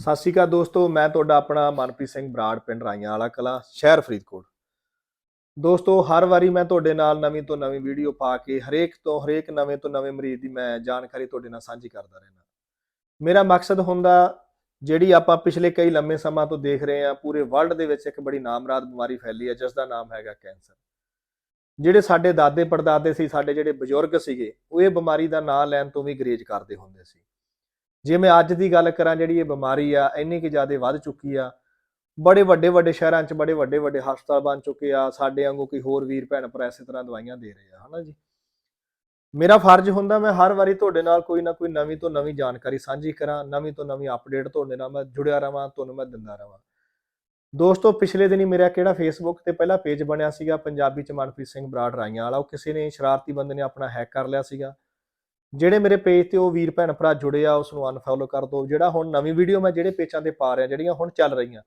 ਸਤਿ ਸ਼੍ਰੀ ਅਕਾਲ ਦੋਸਤੋ, ਮੈਂ ਤੁਹਾਡਾ ਆਪਣਾ ਮਨਪ੍ਰੀਤ ਸਿੰਘ ਬਰਾੜ ਪਿੰਡ ਰਾਈਆਂ ਵਾਲਾ ਕਲਾ, ਸ਼ਹਿਰ ਫਰੀਦਕੋਟ। ਦੋਸਤੋ, ਹਰ ਵਾਰੀ ਮੈਂ ਤੁਹਾਡੇ ਨਾਲ ਨਵੀਂ ਤੋਂ ਨਵੀਂ ਵੀਡੀਓ ਪਾ ਕੇ ਹਰੇਕ ਤੋਂ ਹਰੇਕ ਨਵੇਂ ਤੋਂ ਨਵੇਂ ਮਰੀਜ਼ ਦੀ ਮੈਂ ਜਾਣਕਾਰੀ ਤੁਹਾਡੇ ਨਾਲ ਸਾਂਝੀ ਕਰਦਾ ਰਹਿਣਾ ਮੇਰਾ ਮਕਸਦ ਹੁੰਦਾ, ਜਿਹੜੀ ਆਪਾਂ ਪਿਛਲੇ ਕਈ ਲੰਮੇ ਸਮਾਂ ਤੋਂ ਦੇਖ ਰਹੇ ਹਾਂ, ਪੂਰੇ ਵਰਲਡ ਦੇ ਵਿੱਚ ਇੱਕ ਬੜੀ ਨਾਮਰਾਦ ਬਿਮਾਰੀ ਫੈਲੀ ਹੈ ਜਿਸ ਦਾ ਨਾਮ ਹੈਗਾ ਕੈਂਸਰ। ਜਿਹੜੇ ਸਾਡੇ ਦਾਦੇ ਪੜਦਾਦੇ ਸੀ, ਸਾਡੇ ਜਿਹੜੇ ਬਜ਼ੁਰਗ ਸੀਗੇ, ਉਹ ਇਹ ਬਿਮਾਰੀ ਦਾ ਨਾਂ ਲੈਣ ਤੋਂ ਵੀ ਗਰੇਜ ਕਰਦੇ ਹੁੰਦੇ ਸੀ। ਜੇ ਮੈਂ ਅੱਜ ਦੀ ਗੱਲ ਕਰਾਂ ਜਿਹੜੀ ਇਹ ਬਿਮਾਰੀ ਆ, ਇੰਨੀ ਕਿ ਜ਼ਿਆਦਾ ਵੱਧ ਚੁੱਕੀ ਆ, ਬੜੇ ਵੱਡੇ ਵੱਡੇ ਸ਼ਹਿਰਾਂ 'ਚ ਬੜੇ ਵੱਡੇ ਵੱਡੇ ਹਸਪਤਾਲ ਬਣ ਚੁੱਕੇ ਆ, ਸਾਡੇ ਵਾਂਗੂ ਕੋਈ ਹੋਰ ਵੀਰ, ਭੈਣ ਭਰਾ ਇਸੇ ਤਰ੍ਹਾਂ ਦਵਾਈਆਂ ਦੇ ਰਹੇ ਆ, ਹਨਾ ਜੀ? ਮੇਰਾ ਫਰਜ਼ ਹੁੰਦਾ ਮੈਂ ਹਰ ਵਾਰੀ ਤੁਹਾਡੇ ਨਾਲ ਕੋਈ ਨਾ ਕੋਈ ਨਵੀਂ ਤੋਂ ਨਵੀਂ ਜਾਣਕਾਰੀ ਸਾਂਝੀ ਕਰਾਂ, ਨਵੀਂ ਤੋਂ ਨਵੀਂ ਅਪਡੇਟ ਤੁਹਾਡੇ ਨਾਲ ਮੈਂ ਜੁੜਿਆ ਰਵਾਂ, ਤੁਹਾਨੂੰ ਮੈਂ ਦਿੰਦਾ ਰਵਾਂ। ਦੋਸਤੋ, ਪਿਛਲੇ ਦਿਨੀ ਮੇਰਾ ਕਿਹੜਾ ਫੇਸਬੁੱਕ ਤੇ ਪਹਿਲਾ ਪੇਜ ਬਣਿਆ ਸੀਗਾ, ਪੰਜਾਬੀ ਚ ਮਨਪ੍ਰੀਤ ਸਿੰਘ ਬਰਾੜ ਰਾਈਆਂ ਵਾਲਾ, ਉਹ ਕਿਸੇ ਨੇ ਸ਼ਰਾਰਤੀ ਬੰਦੇ ਨੇ ਆਪਣਾ ਹੈਕ ਕਰ ਲਿਆ ਸੀਗਾ। ਜਿਹੜੇ ਮੇਰੇ ਪੇਜ ਤੇ ਉਹ ਵੀਰ ਭੈਣ ਭਰਾ ਜੁੜੇ ਆ ਉਸ ਨੂੰ ਅਨਫੋਲੋ ਕਰ ਦਿਓ। ਜਿਹੜਾ ਹੁਣ ਨਵੀਂ ਵੀਡੀਓ ਮੈਂ ਜਿਹੜੇ ਪੇਜਾਂ ਤੇ ਪਾ ਰਿਹਾ, ਜਿਹੜੀਆਂ ਹੁਣ ਚੱਲ ਰਹੀਆਂ,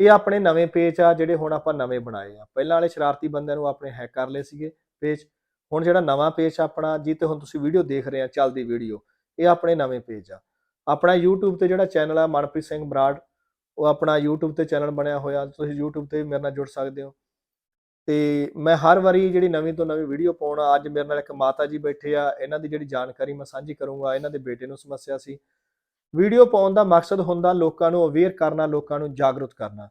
ਇਹ ਆਪਣੇ ਨਵੇਂ ਪੇਜ ਆ, ਜਿਹੜੇ ਹੁਣ ਆਪਾਂ ਨਵੇਂ ਬਣਾਏ ਆ। ਪਹਿਲਾਂ ਵਾਲੇ ਸ਼ਰਾਰਤੀ ਬੰਦਿਆਂ ਨੂੰ ਆਪਣੇ ਹੈਕ ਕਰ ਲਏ ਸੀਗੇ ਪੇਜ ਹੁਣ ਜਿਹੜਾ ਨਵਾਂ ਪੇਜ ਆਪਣਾ ਜਿੱਤੇ ਹੁਣ ਤੁਸੀਂ ਵੀਡੀਓ ਦੇਖ ਰਹੇ ਆ, ਚੱਲਦੀ ਵੀਡੀਓ ਇਹ ਆਪਣੇ ਨਵੇਂ ਪੇਜ ਆ। ਆਪਣਾ YouTube ਤੇ ਜਿਹੜਾ ਚੈਨਲ ਆ, ਮਨਪ੍ਰੀਤ ਸਿੰਘ ਬਰਾੜ, ਉਹ ਆਪਣਾ YouTube ਤੇ ਚੈਨਲ ਬਣਿਆ ਹੋਇਆ। ਤੁਸੀਂ YouTube ਤੇ ਵੀ ਮੇਰੇ ਨਾਲ ਜੁੜ ਸਕਦੇ ਹੋ। ਤੇ ਮੈਂ ਹਰ ਵਾਰੀ ਜਿਹੜੀ ਨਵੀਂ ਤੋਂ ਨਵੀਂ ਵੀਡੀਓ ਪਾਉਣਾ, ਅੱਜ ਮੇਰੇ ਨਾਲ ਇੱਕ ਮਾਤਾ ਜੀ ਬੈਠੇ ਆ, ਇਹਨਾਂ ਦੀ ਜਿਹੜੀ ਜਾਣਕਾਰੀ ਮੈਂ ਸਾਂਝੀ ਕਰੂੰਗਾ, ਇਹਨਾਂ ਦੇ ਬੇਟੇ ਨੂੰ ਸਮੱਸਿਆ ਸੀ। ਵੀਡੀਓ ਪਾਉਣ ਦਾ ਮਕਸਦ ਹੁੰਦਾ ਲੋਕਾਂ ਨੂੰ ਅਵੇਅਰ ਕਰਨਾ, ਲੋਕਾਂ ਨੂੰ ਜਾਗਰੂਕ ਕਰਨਾ।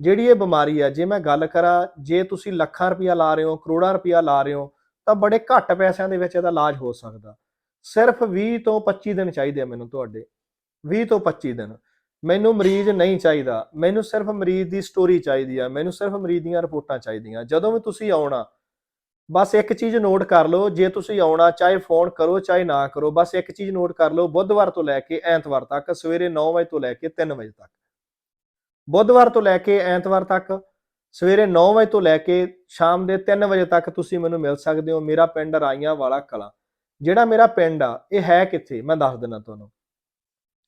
ਜਿਹੜੀ ਇਹ ਬਿਮਾਰੀ ਆ, ਜੇ ਮੈਂ ਗੱਲ ਕਰਾਂ, ਜੇ ਤੁਸੀਂ ਲੱਖਾਂ ਰੁਪਇਆ ਲਾ ਰਹੇ ਹੋ, ਕਰੋੜਾਂ ਰੁਪਇਆ ਲਾ ਰਹੇ ਹੋ, ਤਾਂ ਬੜੇ ਘੱਟ ਪੈਸਿਆਂ ਦੇ ਵਿੱਚ ਇਹਦਾ ਇਲਾਜ ਹੋ ਸਕਦਾ। ਸਿਰਫ 20 ਤੋਂ 25 ਦਿਨ ਚਾਹੀਦੇ ਆ ਮੈਨੂੰ ਤੁਹਾਡੇ 20 ਤੋਂ 25 ਦਿਨ। ਮੈਨੂੰ ਮਰੀਜ਼ ਨਹੀਂ ਚਾਹੀਦਾ। ਮੈਨੂੰ ਸਿਰਫ ਮਰੀਜ਼ ਦੀ ਸਟੋਰੀ ਚਾਹੀਦੀ ਆ। ਮੈਨੂੰ ਸਿਰਫ ਮਰੀਜ਼ ਦੀਆਂ ਰਿਪੋਰਟਾਂ ਚਾਹੀਦੀਆਂ। ਜਦੋਂ ਵੀ ਤੁਸੀਂ ਆਉਣਾ, ਬਸ ਇੱਕ ਚੀਜ਼ ਨੋਟ ਕਰ ਲਓ। ਜੇ ਤੁਸੀਂ ਆਉਣਾ, ਚਾਹੇ ਫੋਨ ਕਰੋ, ਚਾਹੇ ਨਾ ਕਰੋ, ਬਸ ਇੱਕ ਚੀਜ਼ ਨੋਟ ਕਰ ਲਓ। ਬੁੱਧਵਾਰ ਤੋਂ ਲੈ ਕੇ ਐਤਵਾਰ ਤੱਕ, ਸਵੇਰੇ 9 ਵਜੇ ਤੋਂ ਲੈ ਕੇ 3 ਵਜੇ ਤੱਕ। ਬੁੱਧਵਾਰ ਤੋਂ ਲੈ ਕੇ ਐਤਵਾਰ ਤੱਕ, ਸਵੇਰੇ 9 ਵਜੇ ਤੋਂ ਲੈ ਕੇ ਸ਼ਾਮ ਦੇ 3 ਵਜੇ ਤੱਕ ਤੁਸੀਂ ਮੈਨੂੰ ਮਿਲ ਸਕਦੇ ਹੋ। ਮੇਰਾ ਪਿੰਡ ਰਾਈਆਂ ਵਾਲਾ ਕਲਾ। ਜਿਹੜਾ ਮੇਰਾ ਪਿੰਡ ਆ, ਇਹ ਹੈ ਕਿੱਥੇ? ਮੈਂ ਦੱਸ ਦਿੰਦਾ ਤੁਹਾਨੂੰ।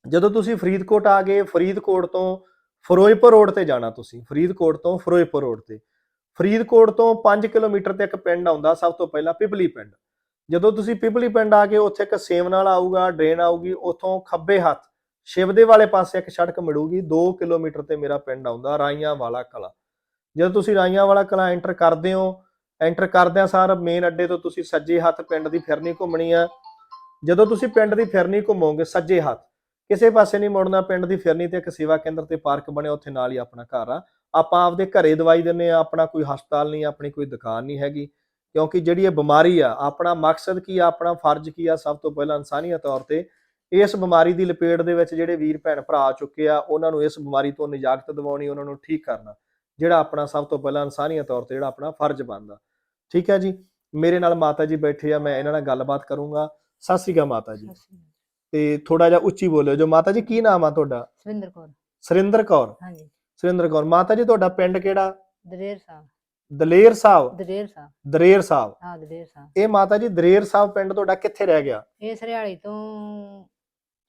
ਜਦੋਂ ਤੁਸੀਂ ਫਰੀਦਕੋਟ ਆ ਗਏ, ਫਰੀਦਕੋਟ ਤੋਂ ਫਿਰੋਜ਼ਪੁਰ ਰੋਡ ਤੇ ਜਾਣਾ ਤੁਸੀਂ, ਫਰੀਦਕੋਟ ਤੋਂ ਫਿਰੋਜ਼ਪੁਰ ਰੋਡ ਤੇ। ਫਰੀਦਕੋਟ ਤੋਂ 5 ਕਿਲੋਮੀਟਰ ਤੇ ਇੱਕ ਪਿੰਡ ਆਉਂਦਾ, ਸਭ ਤੋਂ ਪਹਿਲਾਂ ਪਿਪਲੀ ਪਿੰਡ। ਜਦੋਂ ਤੁਸੀਂ ਪਿਪਲੀ ਪਿੰਡ ਆ ਗਏ, ਉੱਥੇ ਇੱਕ ਸੇਵ ਨਾਲ ਆਊਗਾ, ਡਰੇਨ ਆਊਗੀ, ਉੱਥੋਂ ਖੱਬੇ ਹੱਥ ਸ਼ਿਵਦੇ ਵਾਲੇ ਪਾਸੇ ਇੱਕ ਸੜਕ ਮਿਲੂਗੀ 2 ਕਿਲੋਮੀਟਰ ਤੇ ਮੇਰਾ ਪਿੰਡ ਆਉਂਦਾ ਰਾਈਆਂ ਵਾਲਾ ਕਲਾ। ਜਦੋਂ ਤੁਸੀਂ ਰਾਈਆਂ ਵਾਲਾ ਕਲਾ ਐਂਟਰ ਕਰਦੇ ਹੋ, ਐਂਟਰ ਕਰਦਿਆਂ ਸਾਰ ਮੇਨ ਅੱਡੇ ਤੋਂ ਤੁਸੀਂ ਸੱਜੇ ਹੱਥ ਪਿੰਡ ਦੀ ਫਿਰਨੀ ਘੁੰਮਣੀ ਆ। ਜਦੋਂ ਤੁਸੀਂ ਪਿੰਡ ਦੀ ਫਿਰਨੀ ਘੁੰਮੋਗੇ, ਸੱਜੇ ਹੱਥ ਕਿਸੇ ਪਾਸੇ ਨਹੀਂ ਮੁੜਨਾ, ਪਿੰਡ ਦੀ ਫਿਰਨੀ ਤੇ ਇੱਕ ਸੇਵਾ ਕੇਂਦਰ ਤੇ ਪਾਰਕ ਬਣਿਆ, ਉੱਥੇ ਨਾਲ ਹੀ ਆਪਣਾ ਘਰ ਆ। ਆਪਾਂ ਆਪਦੇ ਘਰੇ ਦਵਾਈ ਦਿੰਨੇ ਆ ਆਪਣਾ ਕੋਈ ਹਸਪਤਾਲ ਨਹੀਂ, ਆਪਣੀ ਕੋਈ ਦੁਕਾਨ ਨਹੀਂ ਹੈਗੀ। ਕਿਉਂਕਿ ਜਿਹੜੀ ਇਹ ਬਿਮਾਰੀ ਆ, ਆਪਣਾ ਮਕਸਦ ਕੀ ਆ, ਆਪਣਾ ਫਰਜ਼ ਕੀ ਆ, ਸਭ ਤੋਂ ਪਹਿਲਾਂ ਇਨਸਾਨੀਅਤ ਤੌਰ ਤੇ ਇਸ ਬਿਮਾਰੀ ਦੀ ਲਪੇਟ ਦੇ ਵਿੱਚ ਜਿਹੜੇ ਵੀਰ ਭੈਣ ਭਰਾ ਆ ਚੁੱਕੇ ਆ, ਉਹਨਾਂ ਨੂੰ ਇਸ ਬਿਮਾਰੀ ਤੋਂ ਨਿਜਾਤ ਦਿਵਾਉਣੀ, ਉਹਨਾਂ ਨੂੰ ਠੀਕ ਕਰਨਾ, ਜਿਹੜਾ ਆਪਣਾ ਸਭ ਤੋਂ ਪਹਿਲਾਂ ਇਨਸਾਨੀਅਤ ਤੌਰ ਤੇ ਜਿਹੜਾ ਆਪਣਾ ਫਰਜ਼ ਬਣਦਾ। ਠੀਕ ਹੈ ਜੀ? ਮੇਰੇ ਨਾਲ ਮਾਤਾ ਜੀ ਬੈਠੇ ਆ, ਮੈਂ ਇਹਨਾਂ ਨਾਲ ਗੱਲਬਾਤ ਕਰੂੰਗਾ। ਸਤਿ ਸ਼੍ਰੀ ਅਕਾਲ ਮਾਤਾ ਜੀ। ਤੇ ਥੋੜਾ ਜਿਹਾ ਉੱਚੀ ਬੋਲਿਓ ਜੋ ਮਾਤਾ ਜੀ ਕੀ ਨਾਮ ਆ ਤੁਹਾਡਾ? ਸਵਿੰਦਰ ਕੌਰ। ਸੁਰਿੰਦਰ ਕੌਰ। ਹਾਂਜੀ। ਸੁਰਿੰਦਰ ਕੌਰ ਮਾਤਾ ਜੀ ਤੁਹਾਡਾ ਪਿੰਡ ਕਿਹੜਾ? ਦਲੇਰ ਸਾਹਿਬ। ਦਲੇਰ ਸਾਹਿਬ? ਦਲੇਰ ਸਾਹਿਬ। ਦਰੇਰ ਸਾਹਿਬ। ਹਾਂ ਦਲੇਰ ਸਾਹਿਬ। ਇਹ ਮਾਤਾ ਜੀ ਦਰੇਰ ਸਾਹਿਬ ਪਿੰਡ ਤੁਹਾਡਾ ਕਿੱਥੇ ਰਹਿ ਗਿਆ? ਇਹ ਸਰਿਆਲੀ ਤੋਂ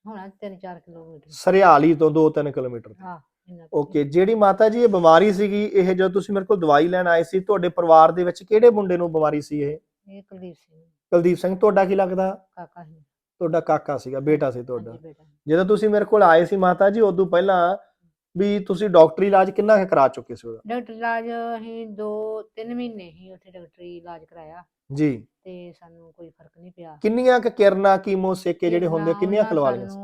ਹੋਣਾ 3-4 ਕਿਲੋਮੀਟਰ। ਸਰਿਆਲੀ ਤੋਂ 2-3 ਕਿਲੋਮੀਟਰ ਹਾਂ ਇੰਨਾ ਕੁ। ਓਕੇ ਜਿਹੜੀ ਮਾਤਾ ਜੀ ਇਹ ਬਿਮਾਰੀ ਸੀਗੀ ਇਹ ਜਦੋਂ ਤੁਸੀਂ ਮੇਰੇ ਕੋਲ ਦਵਾਈ ਲੈਣ ਆਏ ਸੀ ਤੁਹਾਡੇ ਪਰਿਵਾਰ ਦੇ ਵਿੱਚ ਕਿਹੜੇ ਮੁੰਡੇ ਨੂੰ ਬਿਮਾਰੀ ਸੀ ਇਹ? ਇਹ ਕੁਲਦੀਪ ਸਿੰਘ। ਕੁਲਦੀਪ ਸਿੰਘ ਤੁਹਾਡਾ ਕੀ ਲੱਗਦਾ? ਕਾਕਾ ਸੀ। ਤੁਹਾਡਾ ਕਾਕਾ ਸੀਗਾ ਬੇਟਾ ਸੀ ਤੁਹਾਡਾ। ਹਾਂਜੀ ਬੇਟਾ। ਜਦੋਂ ਤੁਸੀਂ ਮੇਰੇ ਕੋਲ ਆਏ ਸੀ ਮਾਤਾ ਜੀ ਉਦੋਂ ਪਹਿਲਾਂ ਵੀ ਤੁਸੀਂ ਡਾਕਟਰੀ ਇਲਾਜ ਕਿੰਨਾ ਕੁ ਕਰਾ ਚੁੱਕੇ ਸੀ ਉਹਦਾ? ਡਾਕਟਰ ਇਲਾਜ ਅਸੀਂ 2-3 ਮਹੀਨੇ ਹੀ ਉੱਥੇ ਡਾਕਟਰੀ ਇਲਾਜ ਕਰਾਇਆ। ਜੀ। ਤੇ ਸਾਨੂੰ ਕੋਈ ਫ਼ਰਕ ਨਹੀਂ ਪਿਆ। ਕਿੰਨੀਆਂ ਕੁ ਕਿਰਨਾਂ ਕੀਮੋ ਸੇਕੇ ਜਿਹੜੇ ਹੁੰਦੇ ਕਿੰਨੀਆਂ ਖਲਵਾ ਲਈਆਂ ਸੀ?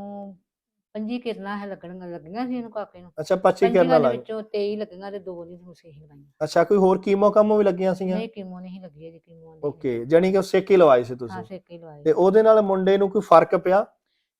ਪੰਜੀ ਕਿਰਨਾਂ ਹੈ ਲੱਗਣੀਆਂ ਲੱਗੀਆਂ ਸੀ ਇਹਨੂੰ ਕਾਕੇ ਨੂੰ। ਅੱਛਾ 25 ਪੰਜੀਆਂ ਕਿਰਨਾਂ ਦੇ ਲੱਗ ਵਿੱਚੋਂ 23 ਲੱਗੀਆਂ ਤੇ ਦੋ ਨਹੀਂ ਦੂਸਰੇ ਹੀ ਲਗਾਈਆਂ। ਅੱਛਾ ਕੋਈ ਹੋਰ ਕੀਮੋ ਕਾਮੋ ਵੀ ਲੱਗੀਆਂ ਸੀਗੀਆਂ? ਨਹੀਂ ਕੀਮੋ ਨਹੀਂ ਲੱਗੀ ਅਜੇ ਕੀਮੋ ਨਹੀਂ ਓਕੇ ਜਾਨੀ ਕਿ ਉਹ ਸੇਕੇ ਲਵਾਏ ਸੀ ਹਾਂ ਤੁਸੀਂ ਸੇਕੇ ਹੀ ਲਵਾਏ ਤੇ ਉਹਦੇ ਨਾਲ ਮੁੰਡੇ ਨੂੰ ਕੋਈ ਫ਼ਰਕ ਪਿਆ?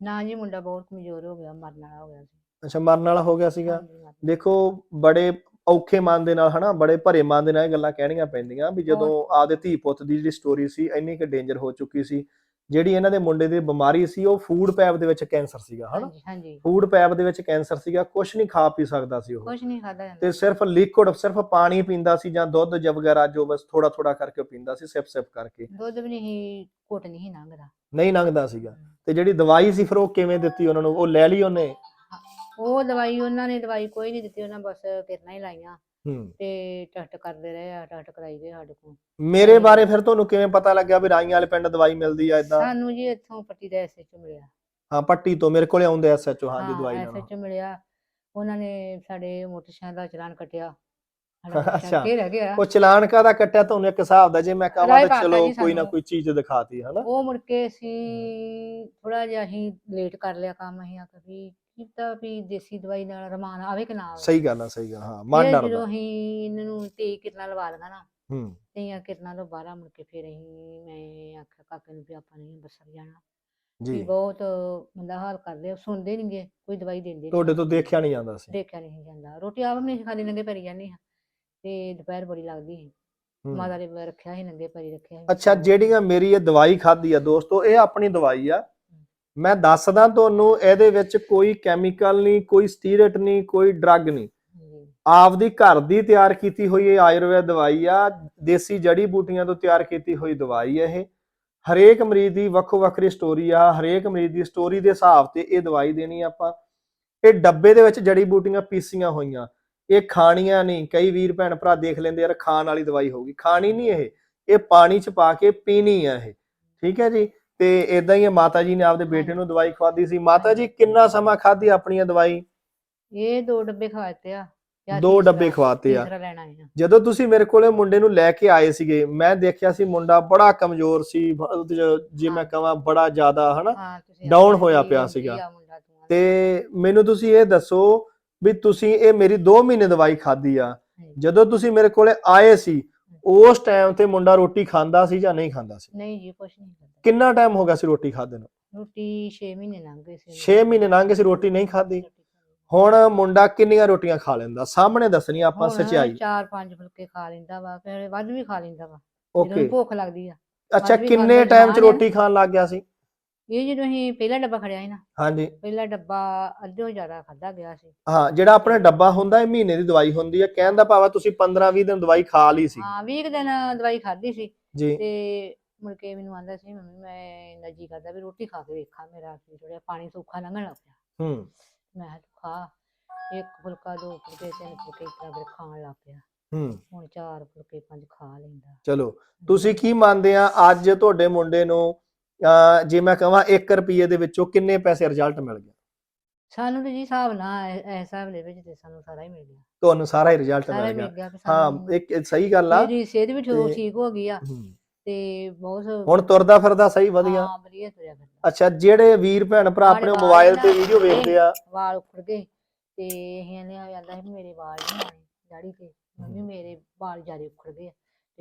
ਨਾ ਜੀ ਮੁੰਡਾ ਬਹੁਤ ਕਮਜ਼ੋਰ ਹੋ ਗਿਆ ਮਰਨ ਵਾਲਾ ਹੋ ਗਿਆ ਸੀ। ਅੱਛਾ ਮਰਨ ਵਾਲਾ ਹੋ ਗਿਆ ਸੀਗਾ। ਹਾਂਜੀ, ਮਰਨ ਵਾਲਾ। ਦੇਖੋ ਬੜੇ ਔਖੇ ਮਨ ਦੇ ਨਾਲ ਹਨਾ ਬੜੇ ਭਰੇ ਮਨ ਦੇ ਨਾਲ ਇਹ ਗੱਲਾਂ ਕਹਿਣੀਆਂ ਪੈਂਦੀਆਂ ਵੀ ਜਦੋਂ ਆਪਦੇ ਧੀ ਪੁੱਤ ਦੀ ਜਿਹੜੀ ਸਟੋਰੀ ਸੀ ਇੰਨੀ ਕਿ ਡੇਂਜਰ ਹੋ ਚੁੱਕੀ ਸੀ। ਜਿਹੜੀ ਇਹਨਾਂ ਦੇ ਮੁੰਡੇ ਦੀ ਬਿਮਾਰੀ ਸੀ ਉਹ ਫੂਡ ਪੈਪ ਦੇ ਵਿੱਚ ਕੈਂਸਰ ਸੀਗਾ ਹਨਾ? ਹਾਂਜੀ ਫੂਡ ਪੈਪ ਦੇ ਵਿੱਚ ਕੈਂਸਰ ਸੀਗਾ ਕੁਝ ਨਹੀਂ ਖਾ ਪੀ ਸਕਦਾ ਸੀ ਉਹ। ਕੁਝ ਨਹੀਂ ਖਾਦਾ ਜਾਂਦਾ ਤੇ ਸਿਰਫ ਲਿਕੁਇਡ ਸਿਰਫ ਪਾਣੀ ਪੀਂਦਾ ਸੀ ਜਾਂ ਦੁੱਧ ਜ ਵਗੈਰਾ ਜੋ ਬਸ ਥੋੜਾ ਥੋੜਾ ਕਰਕੇ ਪੀਂਦਾ ਸੀ ਸਿਪ ਸਿਪ ਕਰਕੇ। ਦੁੱਧ ਵੀ ਨਹੀਂ ਘੁੱਟ ਨਹੀਂ ਲੰਘਦਾ। ਨਹੀਂ ਲੰਘਦਾ ਸੀਗਾ। ਤੇ ਜਿਹੜੀ ਦਵਾਈ ਸੀ ਫਿਰ ਉਹ ਕਿਵੇਂ ਦਿੱਤੀ ਉਹਨਾਂ ਨੂੰ? ਉਹ ਲੈ ਲਈ ਉਹਨੇ? ਉਹ ਦਵਾਈ ਉਹਨਾਂ ਨੇ ਦਵਾਈ ਕੋਈ ਨਹੀਂ ਦਿੱਤੀ ਉਹਨਾਂ ਬਸ ਕਿਰਨਾਂ ਹੀ ਲਾਈਆਂ। ਹੂੰ। ਤੇ ਟੈਸਟ ਕਰਦੇ ਰਹੇ ਆ ਟੈਸਟ ਕਰਾਈ ਗਏ ਸਾਡੇ ਕੋਲ। ਮੇਰੇ ਬਾਰੇ ਫਿਰ ਤੁਹਾਨੂੰ ਕਿਵੇਂ ਪਤਾ ਲੱਗਿਆ ਵੀ ਰਾਈਆਂ ਵਾਲੇ ਪਿੰਡ ਦਵਾਈ ਮਿਲਦੀ ਆ ਇਦਾਂ ਸਾਨੂੰ ਜੀ ਇੱਥੋਂ ਪੱਟੀ ਦਾ ਐਸਐਚਓ ਮਿਲਿਆ। ਹਾਂ ਪੱਟੀ ਤੋਂ ਮੇਰੇ ਕੋਲੇ ਆਉਂਦੇ ਐਸਐਚਓ ਹਾਂ ਜੀ ਦਵਾਈ ਲੈਣਾ ਐਸਐਚ ਮਿਲਿਆ। ਉਹਨਾਂ ਨੇ ਸਾਡੇ ਮੋਟਰਸਾਈਕਲ ਦਾ ਚਲਾਨ ਕੱਟਿਆ। ਅੱਛਾ। ਰਹਿ ਗਿਆ। ਉਹ ਚਲਾਨ ਕਾਦਾ ਕੱਟਿਆ? ਤੁਹਾਨੂੰ ਇੱਕ ਹਿਸਾਬ ਦਾ ਜੇ ਮੈਂ ਕਹਾਂ ਤਾਂ ਚਲੋ ਕੋਈ ਨਾ। ਕੋਈ ਚੀਜ਼ ਦਿਖਾਤੀ ਹਨਾ? ਉਹ ਮੁੜ ਕੇ ਅਸੀਂ ਥੋੜਾ ਜਿਹਾ ਅਸੀਂ ਲੇਟ ਕਰ ਲਿਆ ਕੰਮ ਅਸੀਂ ਆਖਿਆ ਕੀਤਾ ਵੀ ਦੇਸੀ ਦਵਾਈ ਨਾਲ ਰਮਾਨ ਆਵੇ ਕਿ ਨਾ ਆਵੇ। ਸਹੀ ਗੱਲ ਆ ਸਹੀ ਗੱਲ ਹਾਂ ਮਨ ਫਿਰ ਡਰਦਾ। ਜਦੋਂ ਅਸੀਂ ਇਹਨਾਂ ਨੂੰ ਤੇ ਕਿਰਨਾਂ ਲਵਾ ਲਗਾ ਨਾ ਹੂੰ। ਤੇਆਂ ਕਿਰਨਾਂ ਤੋਂ ਬਾਹਰ ਮੁੜ ਕੇ ਫਿਰ ਅਸੀਂ ਮੈਂ ਆਖਿਆ ਕਾਕੇ ਨੂੰ ਵੀ ਆਪਾਂ ਨਹੀਂ ਅੰਮ੍ਰਿਤਸਰ ਜਾਣਾ। ਵੀ ਜੀ ਬਹੁਤ ਮੰਦਾ ਹਾਲ ਕਰਦੇ ਆ, ਸੁਣਦੇ ਨਹੀਂਗੇ ਕੋਈ ਦਵਾਈ ਦਿੰਦੇ ਨੀ। ਤੁਹਾਡੇ ਤੋਂ। ਦੇਖਿਆ ਨਹੀਂ ਜਾਂਦਾ ਸੀ। ਦੇਖਿਆ ਨਹੀਂ ਜਾਂਦਾ। ਰੋਟੀ ਆਪ ਨਹੀਂ ਖਾਲੀ ਨੰਗੇ ਪੈਰੀ ਜਾਂਦੇ ਹਾਂ ਤੇ ਦੁਪਹਿਰ ਬੜੀ ਲੱਗਦੀ ਸੀ। ਹੂੰ। ਮਾਤਾ ਮੈਂ ਰੱਖਿਆ ਸੀ ਨੰਗੇ ਪੈਰੀ ਰੱਖਿਆ ਸੀ। ਅੱਛਾ ਜਿਹੜੀਆਂ ਮੇਰੀ ਇਹ ਦਵਾਈ ਖਾਦੀ ਆ ਦੋਸਤੋ ਇਹ ਆਪਣੀ ਦਵਾਈ ਆ ਮੈਂ ਦੱਸਦਾ ਤੁਹਾਨੂੰ, ਇਹਦੇ ਵਿੱਚ ਕੋਈ ਕੈਮੀਕਲ ਨਹੀਂ, ਕੋਈ ਸਟੀਰਟ ਨਹੀਂ, ਕੋਈ ਡਰੱਗ ਨਹੀਂ। ਆਪਦੀ ਘਰ ਦੀ ਤਿਆਰ ਕੀਤੀ ਹੋਈ ਇਹ ਆਯੁਰਵੈਦ ਦਵਾਈ ਆ, ਦੇਸੀ ਜੜੀ ਬੂਟੀਆਂ ਤੋਂ ਤਿਆਰ ਕੀਤੀ ਹੋਈ ਦਵਾਈ ਆ ਇਹ। ਹਰੇਕ ਮਰੀਜ਼ ਦੀ ਵੱਖੋ ਵੱਖਰੀ ਸਟੋਰੀ ਆ, ਹਰੇਕ ਮਰੀਜ਼ ਦੀ ਸਟੋਰੀ ਦੇ ਹਿਸਾਬ ਤੇ ਇਹ ਦਵਾਈ ਦੇਣੀ ਆਪਾਂ। ਇਹ ਡੱਬੇ ਦੇ ਵਿੱਚ ਜੜੀ ਬੂਟੀਆਂ ਪੀਸੀਆਂ ਹੋਈਆਂ। ਇਹ ਖਾਣੀਆਂ ਨਹੀਂ। ਕਈ ਵੀਰ ਭੈਣ ਭਰਾ ਦੇਖ ਲੈਂਦੇ ਯਾਰ ਖਾਣ ਵਾਲੀ ਦਵਾਈ ਹੋਊਗੀ ਖਾਣੀ ਨਹੀਂ ਇਹ। ਇਹ ਪਾਣੀ ਚ ਪਾ ਕੇ ਪੀਣੀ ਆ ਇਹ। ਠੀਕ ਹੈ ਜੀ? ਤੇ ਇਦਾਂ ਹੀ ਮਾਤਾ ਜੀ ਨੇ ਆਪਦੇ ਬੇਟੇ ਨੂੰ ਦਵਾਈ ਖਵਾਦੀ ਸੀ। ਮਾਤਾ ਜੀ ਕਿੰਨਾ ਸਮਾਂ ਖਾਧੀ ਆਪਣੀ ਇਹ ਦਵਾਈ? ਇਹ ਦੋ ਡੱਬੇ ਖਵਾਤੇ ਆ। ਦੋ ਡੱਬੇ ਖਵਾਤੇ ਆ। ਜਦੋਂ ਤੁਸੀਂ ਮੇਰੇ ਕੋਲੇ ਮੁੰਡੇ ਨੂੰ ਲੈ ਕੇ ਆਏ ਸੀਗੇ ਮੈਂ ਦੇਖਿਆ ਸੀ ਮੁੰਡਾ ਬੜਾ ਕਮਜ਼ੋਰ ਸੀ ਜੇ ਮੈਂ। ਕਹਾਂ ਬੜਾ ਜ਼ਿਆਦਾ ਹਨਾ? ਆਖਿਆ ਹੋਇਆ ਪਿਆ ਸੀਗਾ। ਤੂੰ। ਮੈਨੂੰ ਤੁਸੀਂ ਇਹ ਦੱਸੋ ਵੀ ਤੁਸੀਂ ਇਹ ਮੇਰੀ 2 ਮਹੀਨੇ ਦਵਾਈ ਖਾਧੀ ਆ। ਜਦੋਂ ਤੁਸੀਂ ਮੇਰੇ ਕੋਲੇ ਆਏ ਸੀ ਉਸ ਟਾਈਮ ਤੇ ਮੁੰਡਾ ਰੋਟੀ ਖਾਂਦਾ ਸੀ ਜਾਂ ਨਹੀਂ ਖਾਂਦਾ ਸੀ? ਨਹੀਂ ਜੀ ਕੁਛ ਨਹੀਂ ਕਰਦਾ ਕਿੰਨਾ ਟਾਈਮ ਹੋ ਗਿਆ ਸੀ ਰੋਟੀ ਖਾਦੇ ਨੂੰ? ਰੋਟੀ 6 ਮਹੀਨੇ ਲੰਘ ਗਏ ਸੀ। 6 ਮਹੀਨੇ ਲੰਘ ਗਏ ਸੀ ਰੋਟੀ ਨਹੀਂ ਖਾਦੀ ਹੁਣ ਮੁੰਡਾ ਕਿੰਨੀਆਂ ਰੋਟੀਆਂ ਖਾ ਲੈਂਦਾ? ਸਾਹਮਣੇ ਦੱਸਣੀ ਆਪਾਂ ਸੱਚਾਈ। ਚਾਰ ਪੰਜ ਫੁਲਕੇ ਖਾ ਲੈਂਦਾ ਵਾ ਫਿਰ ਵੱਧ ਵੀ ਖਾ ਲੈਂਦਾ ਵਾ। ਜਦੋਂ ਓਕੇ ਭੁੱਖ ਲੱਗਦੀ ਆ ਅੱਛਾ ਕਿੰਨੇ ਖਾਂਦਾ ਟਾਈਮ ਚ। ਰੋਟੀ ਖਾਣ ਲੱਗ ਗਿਆ ਸੀ? ਇਹ ਜਦੋਂ ਅਸੀਂ ਪਹਿਲਾ ਡੱਬਾ ਖੜਿਆ ਸੀ ਨਾ ਹਾਂਜੀ। ਪਹਿਲਾ ਡੱਬਾ ਅੱਧਿਓਂ ਜ਼ਿਆਦਾ ਖਾਦਾ ਗਿਆ ਸੀ। ਹਾਂ ਜਿਹੜਾ ਆਪਣਾ ਡੱਬਾ ਹੁੰਦਾ ਇਹ ਮਹੀਨੇ ਦੀ ਦਵਾਈ ਹੁੰਦੀ ਹੈ ਕਹਿਣ ਦਾ ਭਾਵ ਆ ਤੁਸੀਂ 15-20 ਦਿਨ ਦਵਾਈ ਖਾ ਲਈ ਸੀ। ਹਾਂ 20 ਕੁ ਦਿਨ ਦਵਾਈ ਖਾਧੀ ਸੀ ਜੀ। ਤੇ ਮੁੜ ਕੇ ਮੈਨੂੰ ਆਂਦਾ ਸੀ ਮੰਮੀ ਮੈਂ ਨਜੀ ਕਰਦਾ ਵੀ ਰੋਟੀ ਖਾ ਕੇ ਵੇਖਾਂ ਮੇਰਾ ਥੋੜਾ ਪਾਣੀ ਸੁੱਖਾ ਲੰਘਣ ਲੱਗ ਪਿਆ। ਹੂੰ। ਮੈਂ ਕਿਹਾ ਤੂੰ ਖਾ ਇੱਕ ਫੁਲਕਾ ਦੋ ਫੁਲਕੇ ਤਿੰਨ ਫੁਲਕੇ ਇਸ ਤਰ੍ਹਾਂ ਫਿਰ ਖਾਣ ਲੱਗ ਪਿਆ। ਹੂੰ। ਹੁਣ ਚਾਰ ਫੁਲਕੇ ਪੰਜ ਖਾ ਲੈਂਦਾ। ਚਲੋ ਤੁਸੀਂ ਕੀ ਮੰਨਦੇ ਆ ਅੱਜ ਤੁਹਾਡੇ ਮੁੰਡੇ ਨੂੰ ਜੇ ਮੈਂ ਕਹਾਂ 1 ਰੁਪਏ ਦੇ ਵਿੱਚੋਂ ਕਿੰਨੇ ਪੈਸੇ ਰਿਜ਼ਲਟ ਮਿਲ ਗਿਆ ਸਾਨੂੰ ਤੇ ਜੀ ਹਿਸਾਬ ਇਹ ਇਹ ਹਿਸਾਬ ਦੇ ਵਿੱਚ ਤੇ ਸਾਨੂੰ ਸਾਰਾ ਹੀ ਮਿਲ ਗਿਆ। ਤੁਹਾਨੂੰ ਸਾਰਾ ਹੀ ਰਿਜ਼ਲਟ ਮਿਲ ਗਿਆ ਹਾਂ ਇੱਕ ਸਹੀ ਗੱਲ ਆ। ਮੇਰੀ ਸਿਹਤ ਵੀ ਠੀਕ ਹੋ ਗਈ ਆ। ਤੇ ਬਹੁਤ ਹੁਣ ਤੁਰਦਾ ਫਿਰਦਾ ਸਹੀ ਵਧੀਆ? ਹਾਂ ਵਧੀਆ ਤੁਰਿਆ ਫਿਰਦਾ। ਅੱਛਾ ਜਿਹੜੇ ਵੀਰ ਭੈਣ ਭਰਾ ਆਪਣੇ ਮੋਬਾਈਲ ਨਾ ਤੇ ਵੀਡੀਓ ਵੇਖਦੇ ਆ। ਵਾਲ ਉਖੜ ਗਏ ਤੇ ਇਹ ਨੇ ਆਂਦਾ ਸੀ ਮੇਰੇ ਵਾਲ ਨਹੀਂ ਆਣੇ ਦਾੜੀ ਤੇ। ਮੰਮੀ ਮੇਰੇ ਵਾਲ ਜ਼ਿਆਦਾ ਉਖੜ ਗਏ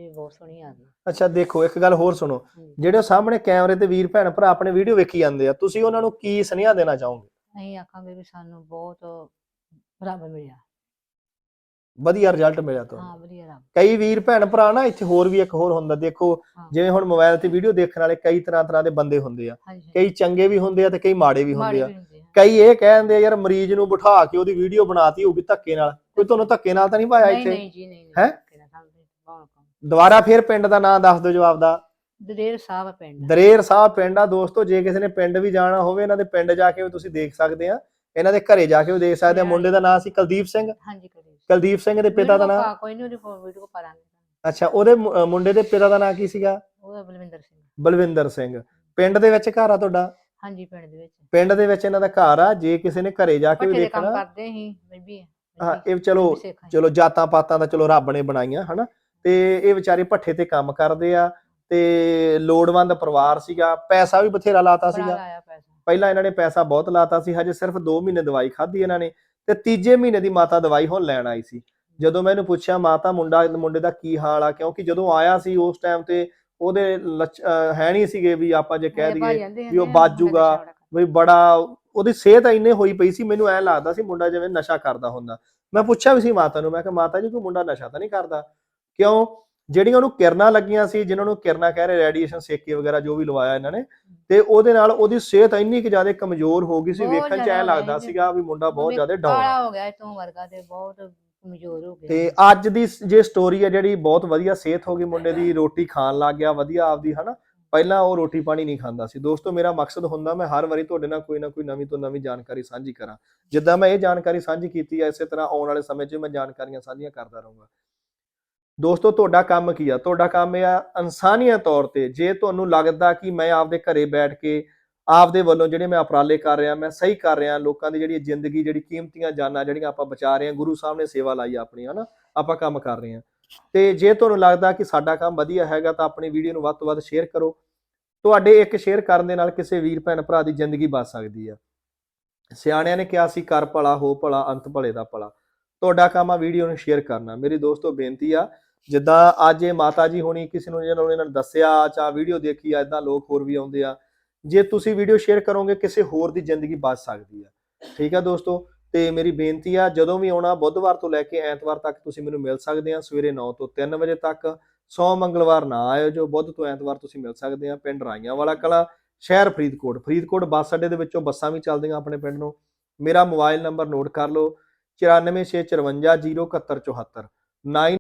ਤੇ ਬਹੁਤ ਸੋਹਣੀ ਆ ਗਈ ਅੱਛਾ ਦੇਖੋ ਇੱਕ ਗੱਲ ਹੋਰ ਸੁਣੋ। ਜਿਹੜੇ ਸਾਹਮਣੇ ਕੈਮਰੇ ਤੇ ਵੀਰ ਭੈਣ ਭਰਾ ਆਪਣੇ ਵੀਡੀਓ ਵੇਖੀ ਜਾਂਦੇ ਆ ਤੁਸੀਂ ਉਹਨਾਂ ਨੂੰ ਕੀ ਸੁਨੇਹਾ ਦੇਣਾ ਚਾਹੋਗੇ? ਅਸੀਂ ਆਖਾਂਗੇ ਵੀ ਸਾਨੂੰ ਬਹੁਤ ਰੱਬ ਮਿਲਿਆ। ਵਧੀਆ ਰਿਜ਼ਲਟ ਮਿਲਿਆ ਤੁਹਾਨੂੰ। ਹਾਂ ਵਧੀਆ ਰੱਬ। ਕਈ ਵੀਰ ਭੈਣ ਭਰਾ ਨਾ ਇੱਥੇ ਹੋਰ ਵੀ ਇੱਕ ਹੋਰ ਹੁੰਦਾ ਦੇਖੋ ਹਾਂ। ਜਿਵੇਂ ਹੁਣ ਮੋਬਾਈਲ ਤੇ ਵੀਡੀਓ ਦੇਖਣ ਵਾਲੇ ਕਈ ਤਰ੍ਹਾਂ ਤਰ੍ਹਾਂ ਦੇ ਬੰਦੇ ਹੁੰਦੇ ਆ। ਹਾਂਜੀ ਕਈ ਚੰਗੇ ਵੀ ਹੁੰਦੇ ਆ ਤੇ ਕਈ ਮਾੜੇ ਵੀ ਹੁੰਦੇ ਆ। ਵੀ ਹੁੰਦੇ ਆ। ਕਈ ਇਹ ਕਹਿੰਦੇ ਆ ਯਾਰ ਮਰੀਜ਼ ਨੂੰ ਬਿਠਾ ਕੇ ਉਹਦੀ ਵੀਡੀਓ ਬਣਾਤੀ ਹੋਊਗੀ ਧੱਕੇ ਨਾਲ। ਕੋਈ ਤੁਹਾਨੂੰ ਧੱਕੇ ਨਾਲ ਤਾਂ ਨਹੀਂ ਪਾਇਆ ਨਹੀਂ ਇੱਥੇ? ਨਹੀਂ ਜੀ ਨਹੀਂ। ਹੈਂ? ਕਿਹੜਾ ਸਾਨੂੰ ਤੇ ਬਹੁਤ ਕੰਮ ਦੁਬਾਰਾ ਫਿਰ ਪਿੰਡ ਦਾ ਨਾਮ ਦੱਸ ਦਿਓ ਜਵਾਬ ਦਾ। ਦਲੇਰ ਸਾਹਿਬ ਪਿੰਡ। ਦਰੇਰ ਸਾਹਿਬ ਪਿੰਡ ਆ ਦੋਸਤੋ ਜੇ ਕਿਸੇ ਨੇ ਪਿੰਡ ਵੀ ਜਾਣਾ ਹੋਵੇ ਇਹਨਾਂ ਦੇ ਪਿੰਡ ਜਾ ਕੇ ਵੀ ਤੁਸੀਂ ਦੇਖ ਸਕਦੇ ਆ। ਇਹਨਾਂ ਦੇ ਘਰੇ ਜਾ ਕੇ ਵੀ ਦੇਖ ਸਕਦੇ ਆ। ਮੁੰਡੇ ਦਾ ਨਾਮ ਸੀ ਕੁਲਦੀਪ ਸਿੰਘ। ਹਾਂਜੀ ਕੁਲਦੀਪ ਸਿੰਘ। ਦੇ ਪਿਤਾ ਦਾ ਨਾਮ ਕੋਈ ਨਹੀਂ ਉਹਦੀ ਵੀਡੀਓ ਪਾ ਲਾਂਗੇ ਅੱਛਾ ਉਹਦੇ ਮੁੰਡੇ ਦੇ ਪਿਤਾ ਦਾ ਨਾਮ ਕੀ ਸੀਗਾ? ਉਹਦਾ ਬਲਵਿੰਦਰ ਸਿੰਘ। ਬਲਵਿੰਦਰ ਸਿੰਘ। ਪਿੰਡ ਦੇ ਵਿੱਚ ਘਰ ਆ ਤੁਹਾਡਾ? ਹਾਂਜੀ ਪਿੰਡ ਦੇ ਵਿੱਚ। ਪਿੰਡ ਦੇ ਵਿੱਚ ਇਹਨਾਂ ਦਾ ਘਰ ਆ। ਜੇ ਕਿਸੇ ਨੇ ਘਰੇ ਜਾ ਕੇ ਵੀ ਕੰਮ ਦੇਖਣਾ ਕਰਦੇ ਸੀ ਬੀਬੀ ਹਾਂ ਇਹ ਚਲੋ ਚਲੋ ਜਾਤਾਂ ਪਾਤਾਂ ਦਾ ਚਲੋ ਰੱਬ ਨੇ ਬਣਾਈਆਂ ਹਨਾ? ਤੇ ਇਹ ਵਿਚਾਰੇ ਭੱਠੇ ਤੇ ਕੰਮ ਕਰਦੇ ਆ ਤੇ ਲੋੜਵੰਦ ਪਰਿਵਾਰ ਸੀਗਾ ਪੈਸਾ ਵੀ ਬਥੇਰਾ ਲਾਤਾ ਸੀਗਾ। ਪਹਿਲਾਂ ਇਹਨਾਂ ਨੇ ਪੈਸਾ ਬਹੁਤ ਲਾਤਾ ਸੀ ਹਜੇ ਸਿਰਫ 2 ਮਹੀਨੇ ਦਵਾਈ ਖਾਧੀ ਇਹਨਾਂ ਨੇ ਤੇ ਤੀਜੇ ਮਹੀਨੇ ਦੀ ਮਾਤਾ ਦਵਾਈ ਹੁਣ ਲੈਣ ਆਈ ਸੀ। ਜਦੋਂ ਮੈਂ ਇਹਨੂੰ ਪੁੱਛਿਆ ਮਾਤਾ ਮੁੰਡਾ ਮੁੰਡੇ ਦਾ ਕੀ ਹਾਲ ਆ? ਕਿਉਂਕਿ ਜਦੋਂ ਆਇਆ ਸੀ ਉਸ ਟਾਈਮ ਤੇ ਉਹਦੇ ਹੈ ਨਹੀਂ ਸੀਗੇ ਵੀ ਆਪਾਂ ਜੇ ਕਹਿ ਦਈਏ ਵੀ ਉਹ ਬਾਜੂਗਾ, ਵੀ ਬੜਾ ਉਹਦੀ ਸਿਹਤ ਇੰਨੇ ਹੋਈ ਪਈ ਸੀ ਮੈਨੂੰ ਐ ਲੱਗਦਾ ਸੀ ਮੁੰਡਾ ਜਿਵੇਂ ਨਸ਼ਾ ਕਰਦਾ ਹੁੰਦਾ। ਮੈਂ ਪੁੱਛਿਆ ਵੀ ਸੀ ਮਾਤਾ ਨੂੰ ਮੈਂ ਕਿਹਾ ਮਾਤਾ ਜੀ ਕੋਈ ਮੁੰਡਾ ਨਸ਼ਾ ਤਾਂ ਨਹੀਂ ਕਰਦਾ? ਕਿਉਂ? ਜਿਹੜੀਆਂ ਉਹਨੂੰ ਕਿਰਨਾਂ ਲੱਗੀਆਂ ਸੀ ਜਿਨ੍ਹਾਂ ਨੂੰ ਕਿਰਨਾਂ ਕਹਿ ਰਹੇ ਰੇਡੀਏਸ਼ਨ ਸੇਕੇ ਵਗੈਰਾ ਜੋ ਵੀ ਲਵਾਇਆ ਇਹਨਾਂ ਨੇ ਤੇ ਉਹਦੇ ਨਾਲ ਉਹਦੀ ਸਿਹਤ ਇੰਨੀ ਕਿ ਜ਼ਿਆਦਾ ਕਮਜ਼ੋਰ ਹੋ ਗਈ ਸੀ ਵੇਖਣ ਚ ਐ ਲੱਗਦਾ। ਸੀਗਾ ਵੀ ਮੁੰਡਾ ਬਹੁਤ ਜ਼ਿਆਦਾ ਡਾਊਨ ਹੋ ਗਿਆ ਇਤੋਂ ਵਰਗਾ ਤੇ ਬਹੁਤ ਕਮਜ਼ੋਰ ਹੋ ਗਿਆ। ਤੇ ਅੱਜ ਦੀ ਜੇ ਸਟੋਰੀ ਹੈ ਜਿਹੜੀ ਬਹੁਤ ਵਧੀਆ ਸਿਹਤ ਹੋ ਗਈ ਮੁੰਡੇ ਦੀ ਰੋਟੀ ਖਾਣ ਲੱਗ ਗਿਆ ਵਧੀਆ ਆਪਦੀ ਹਨਾ? ਪਹਿਲਾਂ ਉਹ ਰੋਟੀ ਪਾਣੀ ਨਹੀਂ ਖਾਂਦਾ ਸੀ। ਦੋਸਤੋ ਮੇਰਾ ਮਕਸਦ ਹੁੰਦਾ ਮੈਂ ਹਰ ਵਾਰੀ ਤੁਹਾਡੇ ਨਾਲ ਕੋਈ ਨਾ ਕੋਈ ਨਵੀਂ ਤੋਂ ਨਵੀਂ ਜਾਣਕਾਰੀ ਸਾਂਝੀ ਕਰਾਂ। ਜਿੱਦਾਂ ਮੈਂ ਇਹ ਜਾਣਕਾਰੀ ਸਾਂਝੀ ਕੀਤੀ ਹੈ ਇਸੇ ਤਰ੍ਹਾਂ ਆਉਣ ਵਾਲੇ ਸਮੇਂ 'ਚ ਮੈਂ ਜਾਣਕਾਰੀਆਂ ਸਾਂਝੀਆਂ ਕਰਦਾ ਰਹੂੰਗਾ। ਦੋਸਤੋ, ਤੁਹਾਡਾ ਕੰਮ ਕੀ ਆ? ਤੁਹਾਡਾ ਕੰਮ ਇਹ ਆ ਇਨਸਾਨੀਅਤ ਤੌਰ ਤੇ ਜੇ ਤੁਹਾਨੂੰ ਲੱਗਦਾ ਕਿ ਮੈਂ ਆਪਦੇ ਘਰੇ ਬੈਠ ਕੇ ਆਪਦੇ ਵੱਲੋਂ ਜਿਹੜੇ ਮੈਂ ਉਪਰਾਲੇ ਕਰ ਰਿਹਾ, ਮੈਂ ਸਹੀ ਕਰ ਰਿਹਾ, ਲੋਕਾਂ ਦੀ ਜਿਹੜੀ ਜ਼ਿੰਦਗੀ, ਜਿਹੜੀ ਕੀਮਤੀਆਂ ਜਾਨਾਂ ਜਿਹੜੀਆਂ ਆਪਾਂ ਬਚਾ ਰਹੇ ਹਾਂ, ਗੁਰੂ ਸਾਹਿਬ ਨੇ ਸੇਵਾ ਲਾਈ ਆ ਆਪਣੀ, ਹਨਾ? ਆਪਾਂ ਕੰਮ ਕਰ ਰਹੇ ਹਾਂ। ਤੇ ਜੇ ਤੁਹਾਨੂੰ ਲੱਗਦਾ ਕਿ ਸਾਡਾ ਕੰਮ ਵਧੀਆ ਹੈਗਾ ਤਾਂ ਆਪਣੀ ਵੀਡੀਓ ਨੂੰ ਵੱਧ ਤੋਂ ਵੱਧ ਸ਼ੇਅਰ ਕਰੋ। ਤੁਹਾਡੇ ਇੱਕ ਸ਼ੇਅਰ ਕਰਨ ਦੇ ਨਾਲ ਕਿਸੇ ਵੀਰ, ਭੈਣ, ਭਰਾ ਦੀ ਜ਼ਿੰਦਗੀ ਬਚ ਸਕਦੀ ਆ। ਸਿਆਣਿਆਂ ਨੇ ਕਿਹਾ ਸੀ, ਕਰ ਭਲਾ, ਹੋ ਭਲਾ, ਅੰਤ ਭਲੇ ਦਾ ਭਲਾ। ਤੁਹਾਡਾ ਕੰਮ ਆ ਵੀਡੀਓ ਨੂੰ ਸ਼ੇਅਰ ਕਰਨਾ। ਮੇਰੀ ਦੋਸਤੋ, ਬੇਨਤੀ ਆ ਜਿੱਦਾਂ ਅੱਜ ਇਹ ਮਾਤਾ ਜੀ ਹੋਣੀ ਕਿਸੇ ਨੂੰ ਜਿਹਨਾਂ ਨੂੰ ਇਹਨਾਂ ਨੇ ਦੱਸਿਆ ਜਾਂ ਵੀਡੀਓ ਦੇਖੀ ਆ ਇਦਾਂ ਲੋਕ ਹੋਰ ਵੀ ਆਉਂਦੇ ਆ, ਜੇ ਤੁਸੀਂ ਵੀਡੀਓ ਸ਼ੇਅਰ ਕਰੋਗੇ ਕਿਸੇ ਹੋਰ ਦੀ ਜ਼ਿੰਦਗੀ ਬਚ ਸਕਦੀ ਆ। ਠੀਕ ਆ ਦੋਸਤੋ? ਤੇ ਮੇਰੀ ਬੇਨਤੀ ਆ, ਜਦੋਂ ਵੀ ਆਉਣਾ ਬੁੱਧਵਾਰ ਤੋਂ ਲੈ ਕੇ ਐਤਵਾਰ ਤੱਕ ਤੁਸੀਂ ਮੈਨੂੰ ਮਿਲ ਸਕਦੇ ਆ, ਸਵੇਰੇ 9 ਤੋਂ 3 ਵਜੇ ਤੱਕ। ਸੌ ਮੰਗਲਵਾਰ ਨਾ ਆਇਓ ਜੋ ਬੁੱਧ ਤੋਂ ਐਤਵਾਰ ਤੁਸੀਂ ਮਿਲ ਸਕਦੇ ਆ ਪਿੰਡ ਰਾਈਆਂ ਵਾਲਾ ਕਲਾ, ਸ਼ਹਿਰ ਫਰੀਦਕੋਟ। ਫਰੀਦਕੋਟ ਬੱਸ ਅੱਡੇ ਦੇ ਵਿੱਚੋਂ ਬੱਸਾਂ ਵੀ ਚੱਲਦੀਆਂ ਆਪਣੇ ਪਿੰਡ ਨੂੰ। ਮੇਰਾ ਮੋਬਾਈਲ ਨੰਬਰ ਨੋਟ ਕਰ ਲਓ 9465507174 9